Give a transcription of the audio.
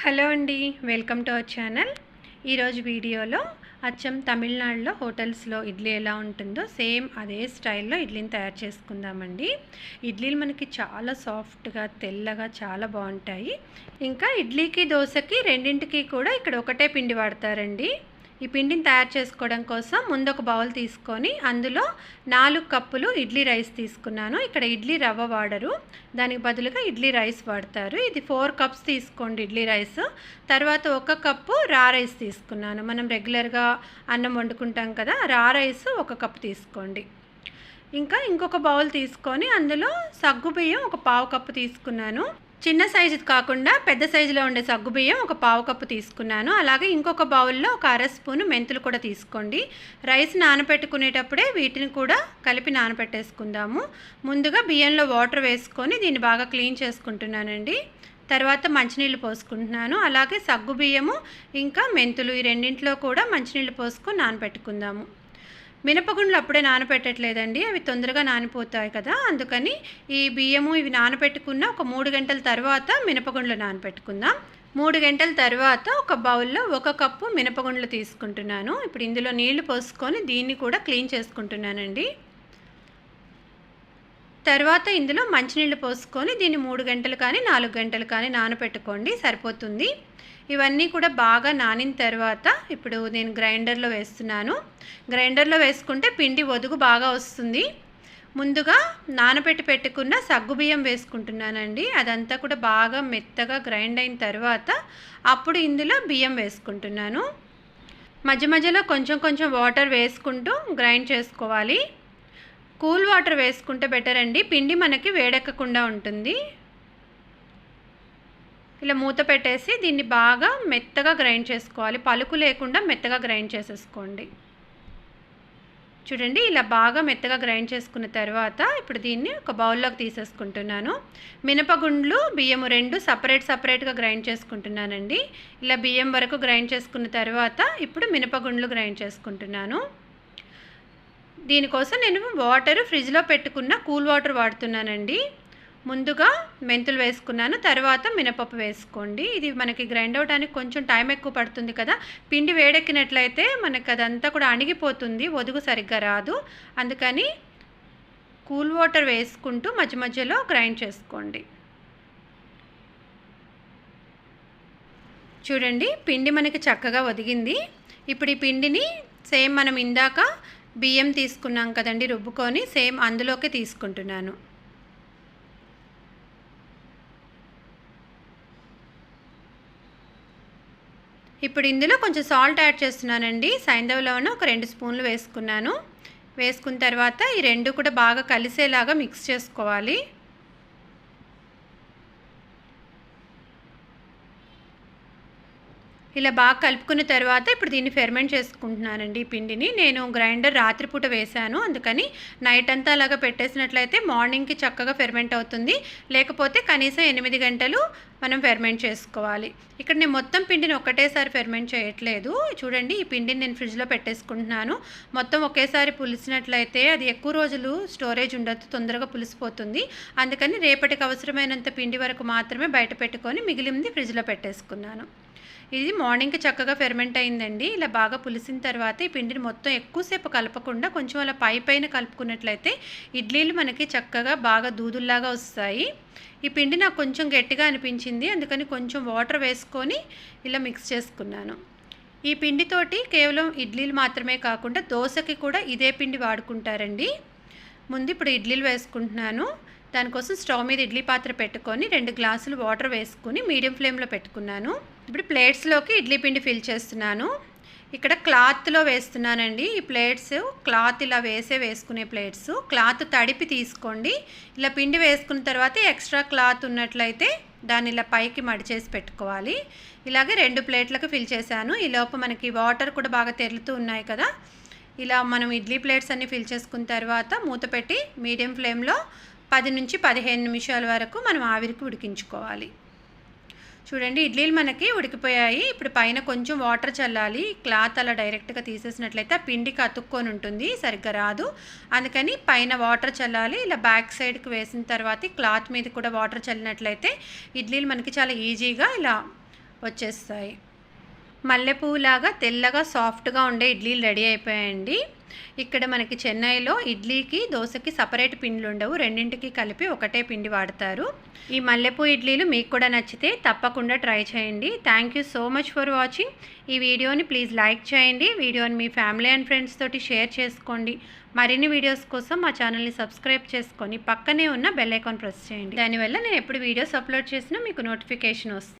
Hello అండి welcome to our channel. ఈరోజు వీడియోలో అచ్చం తమిళనాడులో హోటల్స్లో ఇడ్లీ ఎలా ఉంటుందో సేమ్ అదే స్టైల్లో ఇడ్లీని తయారు చేసుకుందామండి. ఇడ్లీలు మనకి చాలా సాఫ్ట్గా తెల్లగా చాలా బాగుంటాయి. ఇంకా ఇడ్లీకి దోశకి రెండింటికి కూడా ఇక్కడ ఒకటే పిండి వాడతారండి. ఈ పిండిని తయారు చేసుకోవడం కోసం ముందు ఒక బౌల్ తీసుకొని అందులో నాలుగు కప్పులు ఇడ్లీ రైస్ తీసుకున్నాను. ఇక్కడ ఇడ్లీ రవ్వ వాడరు. దానికి బదులుగా ఇడ్లీ రైస్ వాడతారు. ఇది ఫోర్ కప్స్ తీసుకోండి ఇడ్లీ రైస్. తర్వాత ఒక కప్పు రా రైస్ తీసుకున్నాను. మనం రెగ్యులర్గా అన్నం వండుకుంటాం కదా రా రైస్ ఒక కప్పు తీసుకోండి. ఇంకా ఇంకొక బౌల్ తీసుకొని అందులో సగ్గు బియ్యం ఒక పావు కప్పు తీసుకున్నాను. చిన్న సైజు కాకుండా పెద్ద సైజులో ఉండే సగ్గుబియ్యం ఒక పావు కప్పు తీసుకున్నాను. అలాగే ఇంకొక బౌల్లో ఒక అర స్పూను మెంతులు కూడా తీసుకోండి. రైస్ నానబెట్టుకునేటప్పుడే వీటిని కూడా కలిపి నానబెట్టేసుకుందాము ముందుగా బియ్యంలో వాటర్ వేసుకొని దీన్ని బాగా క్లీన్ చేసుకుంటున్నానండి. తర్వాత మంచినీళ్ళు పోసుకుంటున్నాను. అలాగే సగ్గుబియ్యము ఇంకా మెంతులు ఈ రెండింటిలో కూడా మంచినీళ్ళు పోసుకొని నానబెట్టుకుందాము మినపగుండ్లు అప్పుడే నానపెట్టట్లేదండి అవి తొందరగా నానిపోతాయి కదా. అందుకని ఈ బియ్యము ఇవి నానబెట్టుకున్న ఒక మూడు గంటల తర్వాత మినపగుండ్లు నానపెట్టుకుందాం. మూడు గంటల తర్వాత ఒక బౌల్లో ఒక కప్పు మినపగుండ్లు తీసుకుంటున్నాను. ఇప్పుడు ఇందులో నీళ్ళు పోసుకొని దీన్ని కూడా క్లీన్ చేసుకుంటున్నానండి. తర్వాత ఇందులో మంచినీళ్ళు పోసుకొని దీన్ని మూడు గంటలు కానీ నాలుగు గంటలు కానీ నానబెట్టుకోండి సరిపోతుంది. ఇవన్నీ కూడా బాగా నానిన తర్వాత ఇప్పుడు నేను గ్రైండర్లో వేస్తున్నాను. గ్రైండర్లో వేసుకుంటే పిండి ఒదుగు బాగా వస్తుంది. ముందుగా నానబెట్టి పెట్టుకున్న సగ్గుబియ్యం వేసుకుంటున్నానండి. అదంతా కూడా బాగా మెత్తగా గ్రైండ్ అయిన తర్వాత అప్పుడు ఇందులో బియ్యం వేసుకుంటున్నాను. మధ్య మధ్యలో కొంచెం కొంచెం వాటర్ వేసుకుంటూ గ్రైండ్ చేసుకోవాలి. కూల్ వాటర్ వేసుకుంటే బెటర్ అండి. పిండి మనకి వేడెక్కకుండా ఉంటుంది. ఇలా మూత పెట్టేసి దీన్ని బాగా మెత్తగా గ్రైండ్ చేసుకోవాలి. పలుకు లేకుండా మెత్తగా గ్రైండ్ చేసేసుకోండి. చూడండి ఇలా బాగా మెత్తగా గ్రైండ్ చేసుకున్న తర్వాత ఇప్పుడు దీన్ని ఒక బౌల్లోకి తీసేసుకుంటున్నాను. మినపగుండ్లు బియ్యము రెండు సపరేట్ సపరేట్గా గ్రైండ్ చేసుకుంటున్నానండి. ఇలా బియ్యం వరకు గ్రైండ్ చేసుకున్న తర్వాత ఇప్పుడు మినపగుండ్లు గ్రైండ్ చేసుకుంటున్నాను. దీనికోసం నేను వాటర్ ఫ్రిడ్జ్లో పెట్టుకున్న కూల్ వాటర్ వాడుతున్నానండి. ముందుగా మెంతులు వేసుకున్నాను తర్వాత మినపప్పు వేసుకోండి. ఇది మనకి గ్రైండ్ అవడానికి కొంచెం టైం ఎక్కువ పడుతుంది కదా. పిండి వేడెక్కినట్లయితే మనకి అదంతా కూడా అణిగిపోతుంది ఒదుగు సరిగ్గా రాదు. అందుకని కూల్ వాటర్ వేసుకుంటూ మధ్య మధ్యలో గ్రైండ్ చేసుకోండి. చూడండి పిండి మనకి చక్కగా ఒదిగింది. ఇప్పుడు ఈ పిండిని సేమ్ మనం ఇందాక బియ్యం తీసుకున్నాం కదండి రుబ్బుకొని సేమ్ అందులోకి తీసుకుంటున్నాను. ఇప్పుడు ఇందులో కొంచెం సాల్ట్ యాడ్ చేస్తున్నానండి. సైంధవలోన ఒక రెండు స్పూన్లు వేసుకున్నాను. వేసుకున్న తర్వాత ఈ రెండు కూడా బాగా కలిసేలాగా మిక్స్ చేసుకోవాలి. ఇలా బాగా కలుపుకున్న తర్వాత ఇప్పుడు దీన్ని ఫెర్మెంట్ చేసుకుంటున్నానండి ఈ పిండిని. నేను గ్రైండర్ రాత్రిపూట వేశాను. అందుకని నైట్ అంతా అలాగా పెట్టేసినట్లయితే మార్నింగ్కి చక్కగా ఫెర్మెంట్ అవుతుంది. లేకపోతే కనీసం ఎనిమిది గంటలు మనం ఫెర్మెంట్ చేసుకోవాలి. ఇక్కడ నేను మొత్తం పిండిని ఒకటేసారి ఫెర్మెంట్ చేయట్లేదు. చూడండి ఈ పిండిని నేను ఫ్రిడ్జ్లో పెట్టేసుకుంటున్నాను. మొత్తం ఒకేసారి పులిసినట్లయితే అది ఎక్కువ రోజులు స్టోరేజ్ ఉండదు తొందరగా పులిసిపోతుంది. అందుకని రేపటికి అవసరమైనంత పిండి వరకు మాత్రమే బయట పెట్టుకొని మిగిలింది ఫ్రిడ్జ్లో పెట్టేసుకున్నాను. ఇది మార్నింగ్కి చక్కగా ఫెర్మెంట్ అయిందండి. ఇలా బాగా పులిసిన తర్వాత ఈ పిండిని మొత్తం ఎక్కువసేపు కలపకుండా కొంచెం అలా పై పైన కలుపుకున్నట్లయితే ఇడ్లీలు మనకి చక్కగా బాగా దూదుల్లాగా వస్తాయి. ఈ పిండి నాకు కొంచెం గట్టిగా అనిపించింది. అందుకని కొంచెం వాటర్ వేసుకొని ఇలా మిక్స్ చేసుకున్నాను. ఈ పిండితోటి కేవలం ఇడ్లీలు మాత్రమే కాకుండా దోశకి కూడా ఇదే పిండి వాడుకుంటారండి. ముందు ఇప్పుడు ఇడ్లీలు వేసుకుంటున్నాను. దానికోసం స్టవ్ మీద ఇడ్లీ పాత్ర పెట్టుకొని రెండు గ్లాసులు వాటర్ వేసుకుని మీడియం ఫ్లేమ్లో పెట్టుకున్నాను. ఇప్పుడు ప్లేట్స్లోకి ఇడ్లీ పిండి ఫిల్ చేస్తున్నాను. ఇక్కడ క్లాత్లో వేస్తున్నానండి. ఈ ప్లేట్స్ క్లాత్ ఇలా వేసే వేసుకునే ప్లేట్స్. క్లాత్ తడిపి తీసుకోండి. ఇలా పిండి వేసుకున్న తర్వాత ఎక్స్ట్రా క్లాత్ ఉన్నట్లయితే దాన్ని ఇలా పైకి మడిచేసి పెట్టుకోవాలి. ఇలాగే రెండు ప్లేట్లకు ఫిల్ చేశాను. ఈ లోపు మనకి వాటర్ కూడా బాగా తెరులుతూ ఉన్నాయి కదా. ఇలా మనం ఇడ్లీ ప్లేట్స్ అన్ని ఫిల్ చేసుకున్న తర్వాత మూత పెట్టి మీడియం ఫ్లేమ్లో పది నుంచి పదిహేను నిమిషాల వరకు మనం ఆవిరికి ఉడికించుకోవాలి. చూడండి ఇడ్లీలు మనకి ఉడికిపోయాయి. ఇప్పుడు పైన కొంచెం వాటర్ చల్లాలి. క్లాత్ అలా డైరెక్ట్గా తీసేసినట్లయితే ఆ పిండికి అతుక్కొని ఉంటుంది సరిగ్గా రాదు. అందుకని పైన వాటర్ చల్లాలి. ఇలా బ్యాక్ సైడ్కి వేసిన తర్వాత క్లాత్ మీద కూడా వాటర్ చల్లినట్లయితే ఇడ్లీలు మనకి చాలా ఈజీగా ఇలా వచ్చేస్తాయి. మల్లెపువ్వులాగా తెల్లగా సాఫ్ట్గా ఉండే ఇడ్లీలు రెడీ అయిపోయాయండి ఇక్కడ మనకి చెన్నైలో ఇడ్లీకి దోశకి సపరేట్ పిండిలు ఉండవు. రెండింటికి కలిపి ఒకటే పిండి వాడతారు. ఈ మల్లెపూ ఇడ్లీలు మీకు కూడా నచ్చితే తప్పకుండా ట్రై చేయండి. Thank you so much for watching ఈ వీడియోని ప్లీజ్ లైక్ చేయండి. వీడియోని మీ ఫ్యామిలీ అండ్ ఫ్రెండ్స్ తోటి షేర్ చేసుకోండి. మరిన్ని వీడియోస్ కోసం మా ఛానల్ని సబ్స్క్రైబ్ చేసుకొని పక్కనే ఉన్న బెల్ ఐకాన్ ప్రెస్ చేయండి. దానివల్ల నేను ఎప్పుడు వీడియోస్ అప్లోడ్ చేసినా మీకు నోటిఫికేషన్ వస్తుంది.